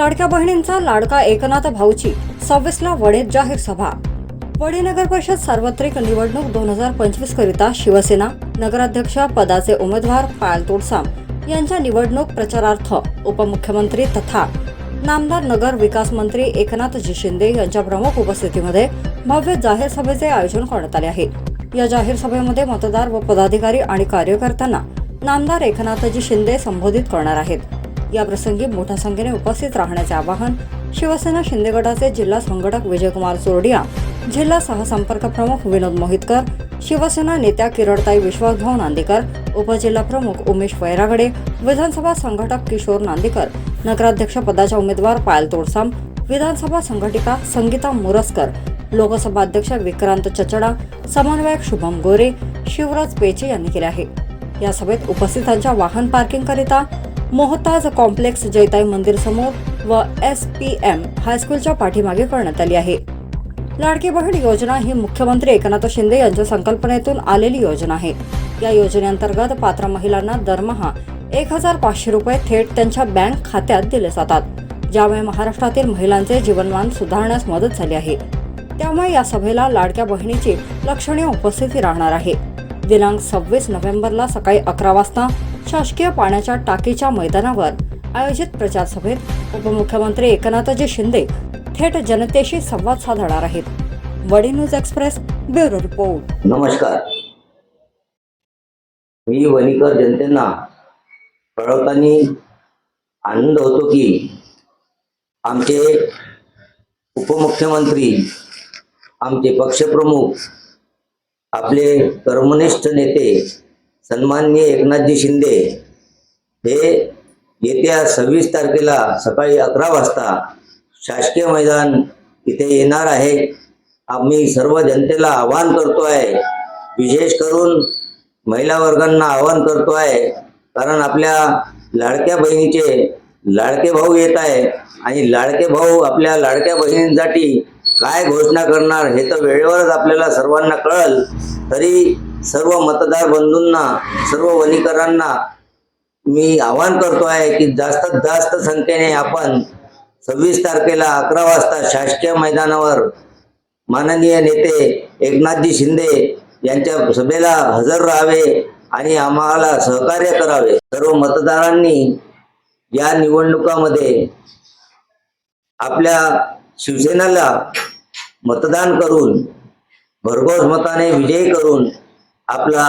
लाडक्या बहिणींचा लाडका एकनाथ भाऊची सव्वीसला वडेत जाहीर सभा. वडे नगर परिषद सार्वत्रिक निवडणूक दोन हजार पंचवीस करिता शिवसेना नगराध्यक्ष पदाचे उमेदवार पायल तोडसाम यांच्या निवडणूक प्रचारार्थ उपमुख्यमंत्री तथा नामदार नगर विकास मंत्री एकनाथजी शिंदे यांच्या प्रमुख उपस्थितीमध्ये भव्य जाहीर सभेचे आयोजन करण्यात आले आहे. या जाहीर सभेमध्ये मतदार व पदाधिकारी आणि कार्यकर्त्यांना नामदार एकनाथजी शिंदे संबोधित करणार आहेत. या प्रसंगी मोठ्या संख्येने उपस्थित राहण्याचे आवाहन शिवसेना शिंदे गटाचे जिल्हा संघटक विजयकुमार चोरडिया जिल्हा सहसंपर्क प्रमुख विनोद मोहितकर शिवसेना नेत्या किरडताई विश्वासभाऊ नांदेकर उपजिल्हा प्रमुख उमेश वैरागडे विधानसभा संघटक किशोर नांदेकर नगराध्यक्ष पदाच्या उमेदवार पायल तोडसाम विधानसभा संघटिका संगीता मोरसकर लोकसभा अध्यक्ष विक्रांत चचडा समन्वयक शुभम गोरे शिवराज पेचे यांनी केले आहे. या सभेत उपस्थितांच्या वाहन पार्किंग करिता मोहताज कॉम्प्लेक्स जैताई मंदिर समोर व एस पी एम हायस्कूलच्या पाठीमागे करण्यात आली आहे. लाडकी बहीण योजना ही मुख्यमंत्री एकनाथ शिंदे यांच्या संकल्पनेतून आलेली योजना आहे. या योजनेअंतर्गत पात्र महिलांना दरमहा एक हजार पाचशे रुपये थेट त्यांच्या बँक खात्यात दिले जातात. ज्यामुळे महाराष्ट्रातील महिलांचे जीवनमान सुधारण्यास मदत झाली आहे. त्यामुळे या सभेला लाडक्या बहिणीची लक्षणीय उपस्थिती राहणार आहे. दिनांक सव्वीस नोव्हेंबरला सकाळी अकरा वाजता शासकीय पाण्याच्या टाकीच्या मैदानावर आयोजित प्रचार सभेत उपमुख्यमंत्री एकनाथजी शिंदे थेट जनतेशी संवाद साधणार आहेत. वडी न्यूज एक्सप्रेस ब्युरो रिपोर्ट. नमस्कार. मी वणीकर जनतेना कळवताना आनंद होतो की आमचे उपमुख्यमंत्री आमचे पक्षप्रमुख आपले कर्मनिष्ठ नेते सन्माननीय एकनाथजी शिंदे हे येत्या सव्वीस तारखेला सकाळी अकरा वाजता शासकीय मैदान इथे येणार आहे. आम्ही सर्व जनतेला आवाहन करतो आहे विशेष करून महिला वर्गांना आवाहन करतो आहे कारण आपल्या लाडक्या बहिणीचे लाडके भाऊ येत आहे आणि लाडके भाऊ आपल्या लाडक्या बहिणींसाठी काय घोषणा करणार हे तर वेळेवरच आपल्याला सर्वांना कळल. तरी सर्व मतदार बंधूंना सर्व वनीकरांना मी आवाहन करतो आहे की जास्तीत जास्त संख्येने आपण सव्वीस तारखेला अकरा वाजता शासकीय मैदानावर माननीय नेते एकनाथजी शिंदे यांच्या सभेला हजर राहावे आणि आम्हाला सहकार्य करावे. सर्व मतदारांनी या निवडणुकामध्ये आपल्या शिवसेनेला मतदान करून भरघोस मताने विजयी करून आपला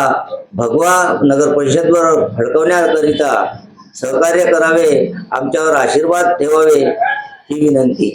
भगवा नगर परिषदवर फडकवण्याकरिता सहकार्य करावे आमच्यावर आशीर्वाद ठेवावे ही विनंती.